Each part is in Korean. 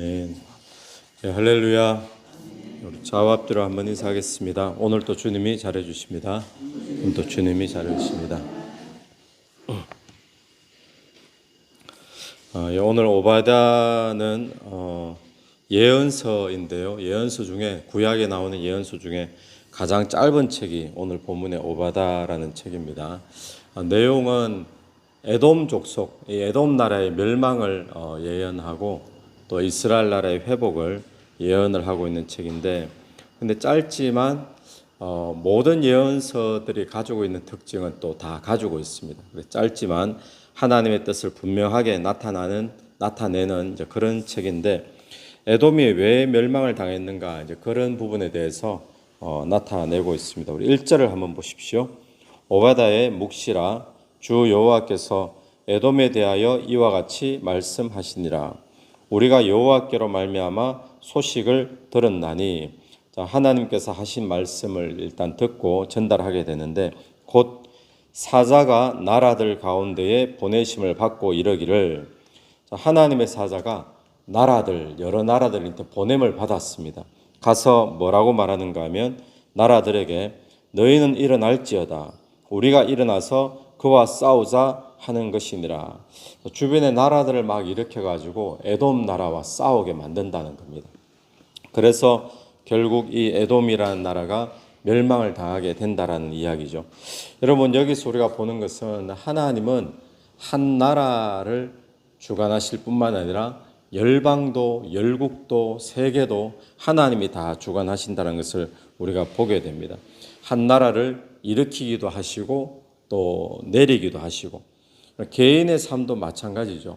아멘. 네, 할렐루야. 우리 좌합대로 한번 인사하겠습니다. 오늘 또 주님이 잘해 주십니다. 오늘 또 주님이 잘해 주십니다. 어, 예, 오늘 오바다는 어, 예언서인데요. 예언서 중에 구약에 나오는 예언서 중에 가장 짧은 책이 오늘 본문의 오바다라는 책입니다. 어, 내용은 에돔 족속, 이 에돔 나라의 멸망을 어, 예언하고 또 이스라엘 나라의 회복을 예언을 하고 있는 책인데, 근데 짧지만 어, 모든 예언서들이 가지고 있는 특징은 또 다 가지고 있습니다. 짧지만 하나님의 뜻을 분명하게 나타나는 나타내는 그런 책인데 에돔이 왜 멸망을 당했는가 이제 그런 부분에 대해서 어, 나타내고 있습니다. 우리 1절을 한번 보십시오. 오바다의 묵시라 주 여호와께서 에돔에 대하여 이와 같이 말씀하시니라. 우리가 여호와께로 말미암아 소식을 들었나니 자, 하나님께서 하신 말씀을 일단 듣고 전달하게 되는데 곧 사자가 나라들 가운데에 보내심을 받고 이러기를 자, 하나님의 사자가 나라들 여러 나라들한테 보냄을 받았습니다. 가서 뭐라고 말하는가 하면 나라들에게 너희는 일어날지어다 우리가 일어나서 그와 싸우자 하는 것이니라. 주변의 나라들을 막 일으켜 가지고 에돔 나라와 싸우게 만든다는 겁니다. 그래서 결국 이 에돔이라는 나라가 멸망을 당하게 된다라는 이야기죠. 여러분 여기서 우리가 보는 것은 하나님은 한 나라를 주관하실 뿐만 아니라 열방도 열국도 세계도 하나님이 다 주관하신다는 것을 우리가 보게 됩니다. 한 나라를 일으키기도 하시고 또 내리기도 하시고 개인의 삶도 마찬가지죠.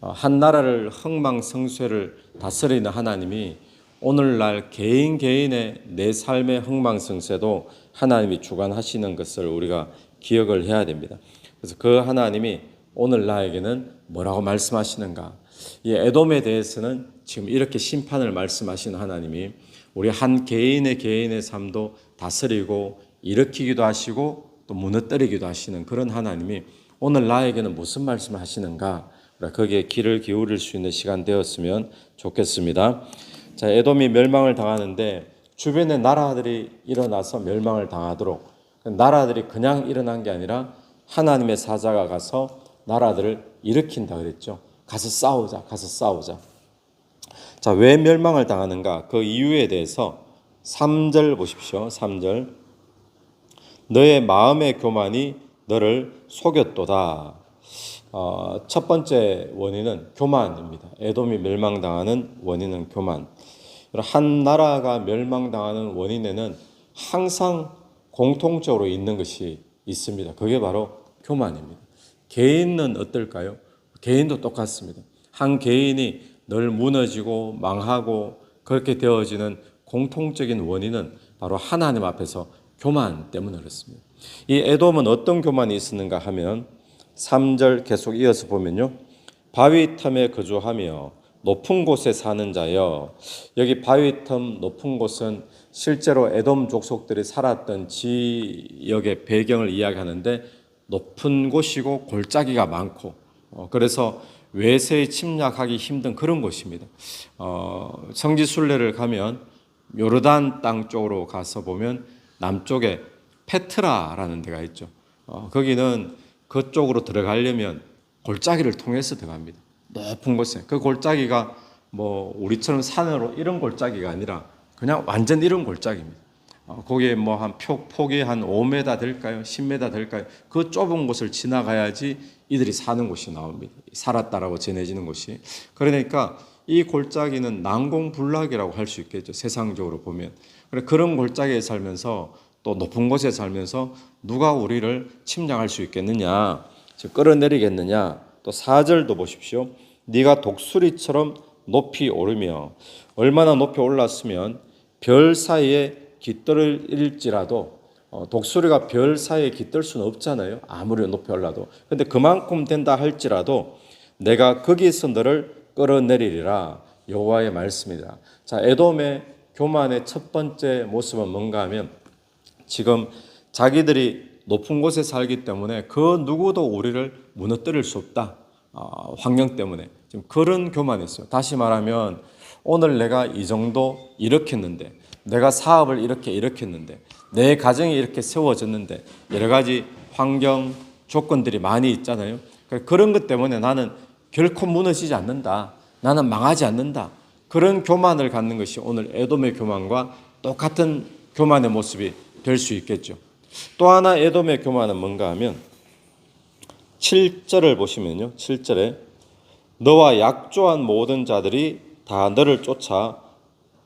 어, 한 나라를 흥망성쇠를 다스리는 하나님이 오늘날 개인 개인의 내 삶의 흥망성쇠도 하나님이 주관하시는 것을 우리가 기억을 해야 됩니다. 그래서 그 하나님이 오늘 나에게는 뭐라고 말씀하시는가? 이 에돔에 대해서는 지금 이렇게 심판을 말씀하시는 하나님이 우리 한 개인의 개인의 삶도 다스리고 일으키기도 하시고 또 무너뜨리기도 하시는 그런 하나님이 오늘 나에게는 무슨 말씀을 하시는가? 거기에 귀를 기울일 수 있는 시간 되었으면 좋겠습니다. 자, 에돔이 멸망을 당하는데 주변의 나라들이 일어나서 멸망을 당하도록 나라들이 그냥 일어난 게 아니라 하나님의 사자가 가서 나라들을 일으킨다 그랬죠. 가서 싸우자, 가서 싸우자. 자, 왜 멸망을 당하는가? 그 이유에 대해서 3절 보십시오. 3절. 너의 마음의 교만이 너를 속였도다. 어, 첫 번째 원인은 교만입니다. 에돔이 멸망당하는 원인은 교만. 한 나라가 멸망당하는 원인에는 항상 공통적으로 있는 것이 있습니다. 그게 바로 교만입니다. 개인은 어떨까요? 개인도 똑같습니다. 한 개인이 늘 무너지고 망하고 그렇게 되어지는 공통적인 원인은 바로 하나님 앞에서 교만 때문에 그렇습니다. 이 에돔은 어떤 교만이 있었는가 하면 3절 계속 이어서 보면요. 바위 틈에 거주하며 높은 곳에 사는 자여. 여기 바위 틈 높은 곳은 실제로 에돔 족속들이 살았던 지역의 배경을 이야기하는데 높은 곳이고 골짜기가 많고 어, 그래서 외세에 침략하기 힘든 그런 곳입니다. 어, 성지 순례를 가면 요르단 땅 쪽으로 가서 보면 남쪽에 페트라라는 데가 있죠. 어, 거기는 그쪽으로 들어가려면 골짜기를 통해서 들어갑니다. 높은 곳에 그 골짜기가 뭐 우리처럼 산으로 이런 골짜기가 아니라 그냥 완전 이런 골짜기입니다. 어, 거기에 뭐 한 폭이 한 5m 될까요? 10m 될까요? 그 좁은 곳을 지나가야지 이들이 사는 곳이 나옵니다. 살았다라고 전해지는 곳이. 그러니까 이 골짜기는 난공불락이라고 할 수 있겠죠. 세상적으로 보면. 그런 골짜기에 살면서 또 높은 곳에 살면서 누가 우리를 침략할 수 있겠느냐, 끌어내리겠느냐. 또 4절도 보십시오. 네가 독수리처럼 높이 오르며 얼마나 높이 올랐으면 별 사이에 깃들일지라도 어, 독수리가 별 사이에 깃들 수는 없잖아요. 아무리 높이 올라도. 근데 그만큼 된다 할지라도 내가 거기서 너를 끌어내리리라. 여호와의 말씀이다. 자, 에돔의 교만의 첫 번째 모습은 뭔가 하면 지금 자기들이 높은 곳에 살기 때문에 그 누구도 우리를 무너뜨릴 수 없다. 어, 환경 때문에 지금 그런 교만이 있어요. 다시 말하면 오늘 내가 이 정도 했는데 내가 사업을 이렇게 했는데 내 가정이 이렇게 세워졌는데 여러 가지 환경 조건들이 많이 있잖아요. 그러니까 그런 것 때문에 나는 결코 무너지지 않는다. 나는 망하지 않는다. 그런 교만을 갖는 것이 오늘 에돔의 교만과 똑같은 교만의 모습이 될 수 있겠죠. 또 하나 에돔의 교만은 뭔가 하면 7절을 보시면요. 7절에 너와 약조한 모든 자들이 다 너를 쫓아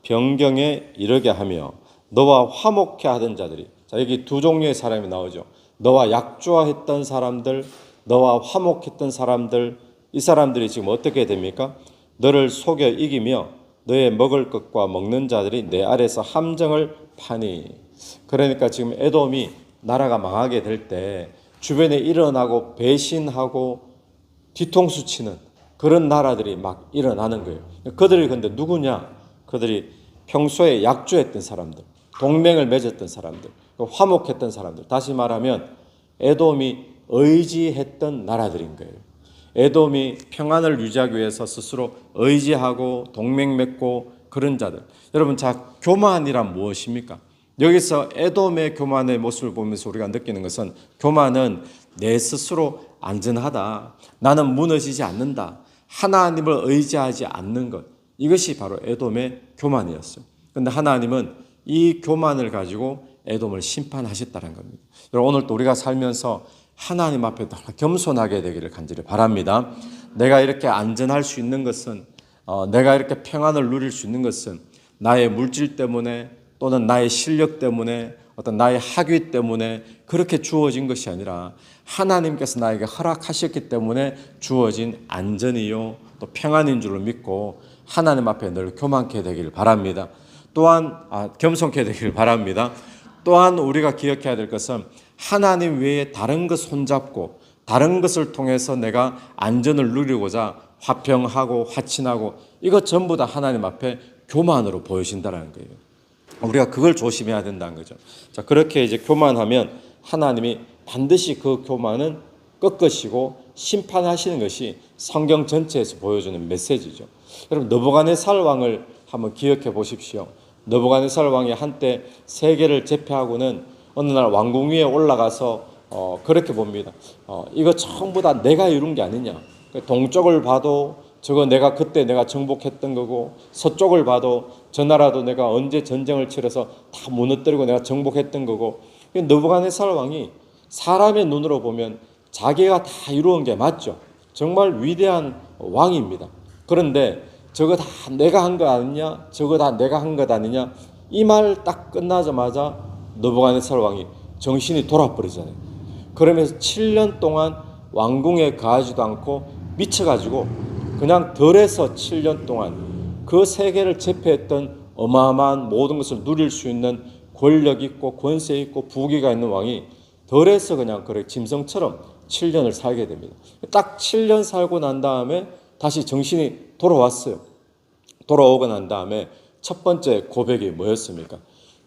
변경에 이르게 하며 너와 화목해 하던 자들이 자 여기 두 종류의 사람이 나오죠. 너와 약조했던 사람들, 너와 화목했던 사람들 이 사람들이 지금 어떻게 됩니까? 너를 속여 이기며 너의 먹을 것과 먹는 자들이 내 아래서 함정을 파니 그러니까 지금 에돔이 나라가 망하게 될 때 주변에 일어나고 배신하고 뒤통수 치는 그런 나라들이 막 일어나는 거예요. 그들이 근데 누구냐? 그들이 평소에 약조했던 사람들, 동맹을 맺었던 사람들, 화목했던 사람들. 다시 말하면 에돔이 의지했던 나라들인 거예요. 에돔이 평안을 유지하기 위해서 스스로 의지하고 동맹 맺고 그런 자들. 여러분, 자 교만이란 무엇입니까? 여기서 에돔의 교만의 모습을 보면서 우리가 느끼는 것은 교만은 내 스스로 안전하다. 나는 무너지지 않는다. 하나님을 의지하지 않는 것. 이것이 바로 에돔의 교만이었어요. 그런데 하나님은 이 교만을 가지고 에돔을 심판하셨다는 겁니다. 여러분 오늘 또 우리가 살면서 하나님 앞에 겸손하게 되기를 간절히 바랍니다. 내가 이렇게 안전할 수 있는 것은 어, 내가 이렇게 평안을 누릴 수 있는 것은 나의 물질 때문에 또는 나의 실력 때문에 어떤 나의 학위 때문에 그렇게 주어진 것이 아니라 하나님께서 나에게 허락하셨기 때문에 주어진 안전이요 또 평안인 줄을 믿고 하나님 앞에 늘 교만케 되기를 바랍니다. 또한 아, 겸손케 되기를 바랍니다. 또한 우리가 기억해야 될 것은 하나님 외에 다른 것 손잡고 다른 것을 통해서 내가 안전을 누리고자 화평하고 화친하고 이것 전부 다 하나님 앞에 교만으로 보여진다는 거예요. 우리가 그걸 조심해야 된다는 거죠. 자, 그렇게 이제 교만하면 하나님이 반드시 그 교만은 꺾으시고 심판하시는 것이 성경 전체에서 보여주는 메시지죠. 여러분 느부갓네살 왕을 한번 기억해 보십시오. 느부갓네살 왕이 한때 세계를 제패하고는 어느 날 왕궁 위에 올라가서 어, 그렇게 봅니다. 어, 이거 전부 다 내가 이룬 게 아니냐. 동쪽을 봐도 저거 내가 그때 내가 정복했던 거고 서쪽을 봐도 저 나라도 내가 언제 전쟁을 치러서 다 무너뜨리고 내가 정복했던 거고 느부갓네살 왕이 사람의 눈으로 보면 자기가 다 이루은 게 맞죠. 정말 위대한 왕입니다. 그런데 저거 다 내가 한 거 아니냐? 저거 다 내가 한 것 아니냐? 이 말 딱 끝나자마자 느부갓네살 왕이 정신이 돌아버리잖아요. 그러면서 7년 동안 왕궁에 가지도 않고 미쳐가지고 그냥 덜해서 7년 동안 그 세계를 제패했던 어마어마한 모든 것을 누릴 수 있는 권력 있고 권세 있고 부귀가 있는 왕이 덜해서 그냥 그래 짐승처럼 7년을 살게 됩니다. 딱 7년 살고 난 다음에 다시 정신이 돌아왔어요. 돌아오고 난 다음에 첫 번째 고백이 뭐였습니까?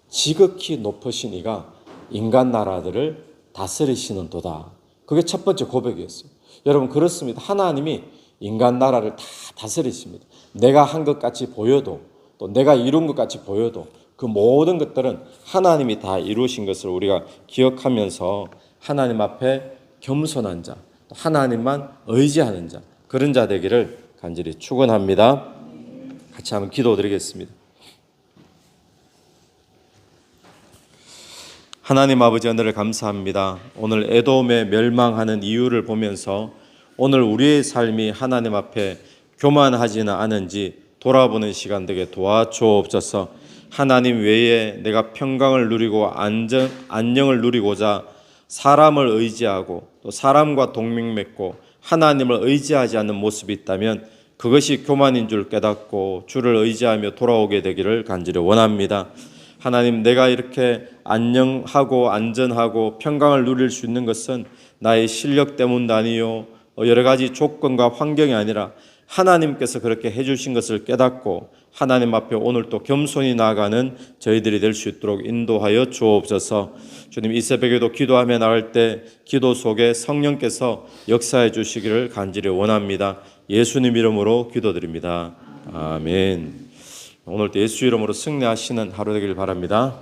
지극히 높으신 이가 인간 나라들을 다스리시는 도다. 그게 첫 번째 고백이었어요. 여러분 그렇습니다. 하나님이 인간 나라를 다 다스리십니다. 내가 한 것 같이 보여도 또 내가 이룬 것 같이 보여도 그 모든 것들은 하나님이 다 이루신 것을 우리가 기억하면서 하나님 앞에 겸손한 자, 하나님만 의지하는 자 그런 자 되기를 간절히 축원합니다. 같이 한번 기도드리겠습니다. 하나님 아버지 하늘을 감사합니다. 오늘 에돔의 멸망하는 이유를 보면서 오늘 우리의 삶이 하나님 앞에 교만하지는 않은지 돌아보는 시간 되게 도와주옵소서. 하나님 외에 내가 평강을 누리고 안전 안녕을 누리고자 사람을 의지하고 또 사람과 동맹 맺고 하나님을 의지하지 않는 모습이 있다면 그것이 교만인 줄 깨닫고 주를 의지하며 돌아오게 되기를 간절히 원합니다. 하나님 내가 이렇게 안녕하고 안전하고 평강을 누릴 수 있는 것은 나의 실력 때문도 아니요 여러 가지 조건과 환경이 아니라 하나님께서 그렇게 해주신 것을 깨닫고 하나님 앞에 오늘 또 겸손히 나아가는 저희들이 될 수 있도록 인도하여 주옵소서. 주님 이 새벽에도 기도하며 나갈 때 기도 속에 성령께서 역사해 주시기를 간절히 원합니다. 예수님 이름으로 기도드립니다. 아멘. 오늘도 예수 이름으로 승리하시는 하루 되길 바랍니다.